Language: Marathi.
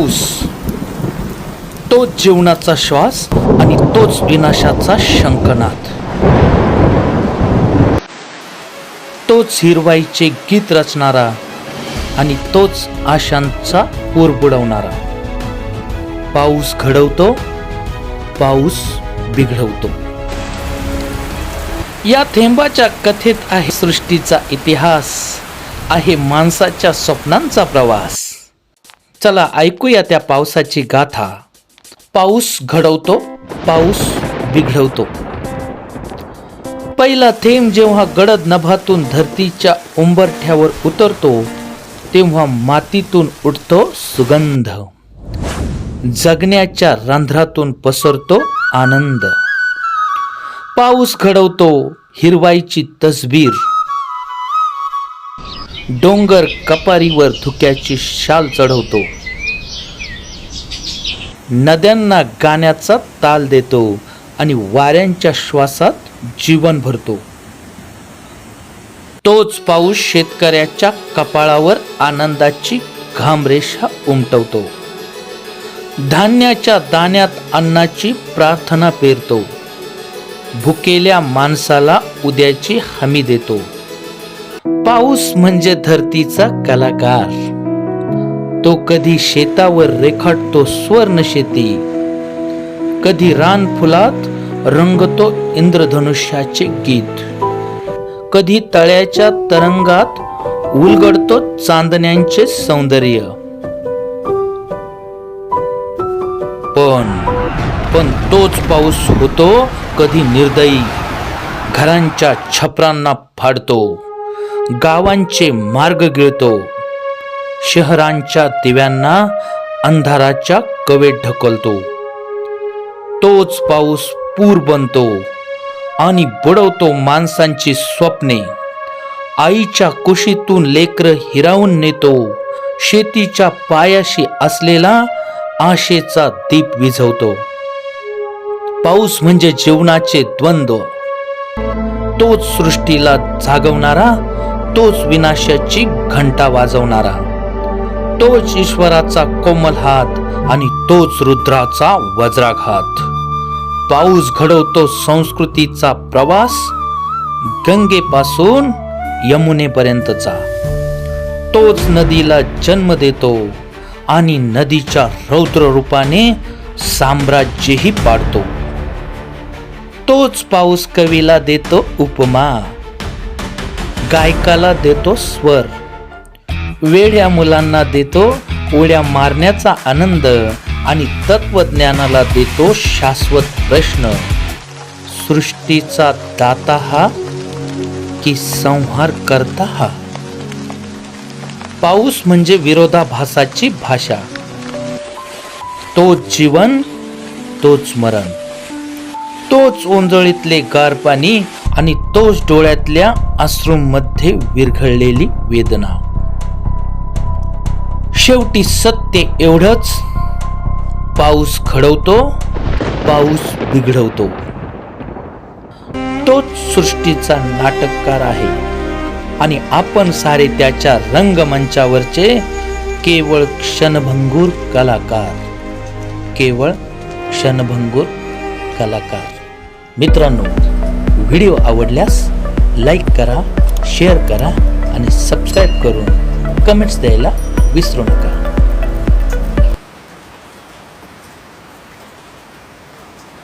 पाऊस. तोच जीवनाचा श्वास आणि तोच विनाशाचा शंकनाद तोच हिरवाईचे गीत रचणारा आणि तोच आशांचा पूर बुडवणारा. पाऊस घडवतो पाऊस बिघडवतो. या थेंबाच्या कथेत आहे सृष्टीचा इतिहास आहे माणसाच्या स्वप्नांचा प्रवास. चला ऐकूया त्या पावसाची गाथा. पाऊस घडवतो पाऊस बिघडवतो. पहिला थेंब जेव्हा गडद नभातून धरतीच्या उंबरठ्यावर उतरतो तेव्हा मातीतून उठतो सुगंध. जगण्याच्या रांध्रातून पसरतो आनंद. पाऊस घडवतो हिरवाईची तसबीर. डोंगर कपारीवर धुक्याची शाल चढवतो. नद्यांना गाण्याचा ताल देतो आणि वाऱ्यांच्या श्वासात जीवन भरतो. तोच पाऊस शेतकऱ्याच्या कपाळावर आनंदाची घामरेषा उमटवतो. धान्याच्या दाण्यात अन्नाची प्रार्थना पेरतो. भुकेल्या माणसाला उद्याची हमी देतो. पाऊस म्हणजे धरतीचा कलाकार. तो कधी शेतावर रेखाटतो स्वर्ण शेती. कधी रान फुलात रंगतो इंद्रधनुष्याचे गीत. कधी तळ्याच्या तरंगात उलगडतो चांदण्यांचे सौंदर्य. पण पण तोच पाऊस होतो कधी निर्दयी. घरांच्या छपरांना फाडतो. गावांचे मार्ग गिळतो. शहरांच्या दिव्यांना अंधाराच्या कवेत ढकलतो. तोच पाऊस पूर बनतो आणि बुडवतो माणसांची स्वप्ने. आईच्या कुशीतून लेकर हिरावून नेतो. शेतीच्या पायाशी असलेला आशेचा दीप विझवतो. पाऊस म्हणजे जीवनाचे द्वंद्व. तोच सृष्टीला जागवणारा तोच विनाशाची घंटा वाजवणारा. तोच ईश्वराचा कोमल हात आणि तोच रुद्राचा वज्राघात. पाऊस घडवतो संस्कृतीचा प्रवास गंगेपासून यमुनेपर्यंतचा. तोच नदीला जन्म देतो आणि नदीच्या रौद्र रूपाने साम्राज्यही पाडतो. तोच पाऊस कवीला देतो उपमा गायकाला देतो स्वर. वेड्या मुलांना देतो उड्या मारण्याचा आनंद आणि तत्वज्ञानाला देतो शाश्वत प्रश्न. सृष्टीचा दाता हा की संहार करता हा? पाऊस म्हणजे विरोधाभासाची भाषा. तोच जीवन तोच मरण. तोच ओंजळीतले गार पाणी आणि तोच डोळ्यातल्या अश्रूंमध्ये विरघळलेली वेदना. शेवटी सत्य एवढंच पाऊस खडवतो पाऊस बिघडवतो. तोच सृष्टीचा नाटककार आहे. आणि आपण सारे त्याच्या रंगमंचावरचे केवळ क्षणभंगूर कलाकार. केवळ क्षणभंगूर कलाकार. मित्रांनो व्हिडिओ आवडल्यास लाईक करा शेअर करा आणि सबस्क्राईब करून कमेंट्स द्यायला विसरू नका.